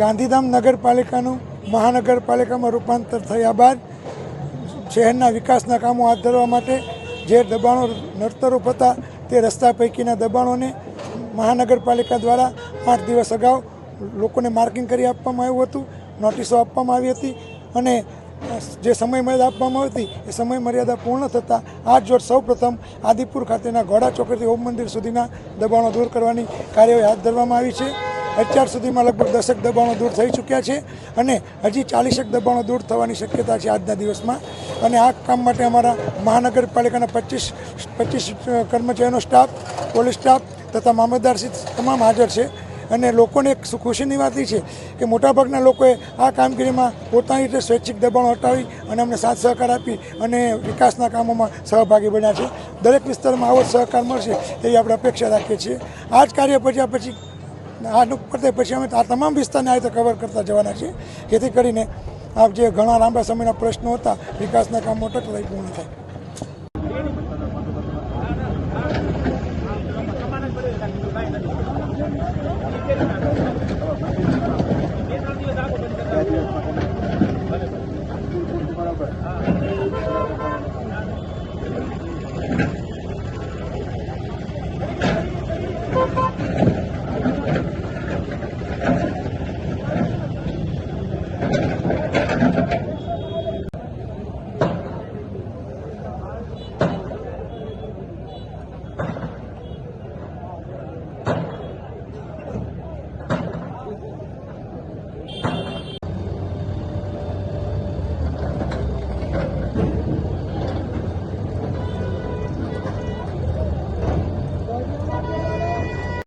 ગાંધીધામ નગરપાલિકાનું મહાનગરપાલિકામાં રૂપાંતર થયા બાદ શહેરના વિકાસના કામો હાથ ધરવા માટે જે દબાણો નડતરૂપ હતા તે રસ્તા પૈકીના દબાણોને મહાનગરપાલિકા દ્વારા આઠ દિવસ અગાઉ લોકોને માર્કિંગ કરી આપવામાં આવ્યું હતું, નોટિસો આપવામાં આવી હતી અને જે સમય મર્યાદા આપવામાં આવી હતી એ સમય મર્યાદા પૂર્ણ થતાં આજ રોજ સૌપ્રથમ આદિપુર ખાતેના ઘોડા ચોકડીથી હોમ મંદિર સુધીના દબાણો દૂર કરવાની કાર્યવાહી હાથ ધરવામાં આવી છે. અત્યાર સુધીમાં લગભગ દસેક દબાણો દૂર થઈ ચૂક્યા છે અને હજી ચાલીસેક દબાણો દૂર થવાની શક્યતા છે આજના દિવસમાં. અને આ કામ માટે અમારા મહાનગરપાલિકાના પચીસ પચીસ કર્મચારીનો સ્ટાફ પોલીસ સ્ટાફ તથા મામલતદાર શ્રી તમામ હાજર છે. અને લોકોને એક ખુશીની વાત એ છે કે મોટાભાગના લોકોએ આ કામગીરીમાં પોતાની રીતે સ્વૈચ્છિક દબાણો હટાવી અને અમને સાથ સહકાર આપી અને વિકાસના કામોમાં સહભાગી બન્યા છે. દરેક વિસ્તારમાં આવો જ સહકાર મળશે એવી આપણે અપેક્ષા રાખીએ છીએ. આ જ કાર્ય પછી પછી આ કરતા પછી અમે આ તમામ વિસ્તારને આ રીતે કવર કરતા જવાના છીએ. જેથી કરીને આ જે ઘણા લાંબા સમયના પ્રશ્નો હતા, વિકાસના કામ કામો ટકલાઈ પૂર્ણ થાય.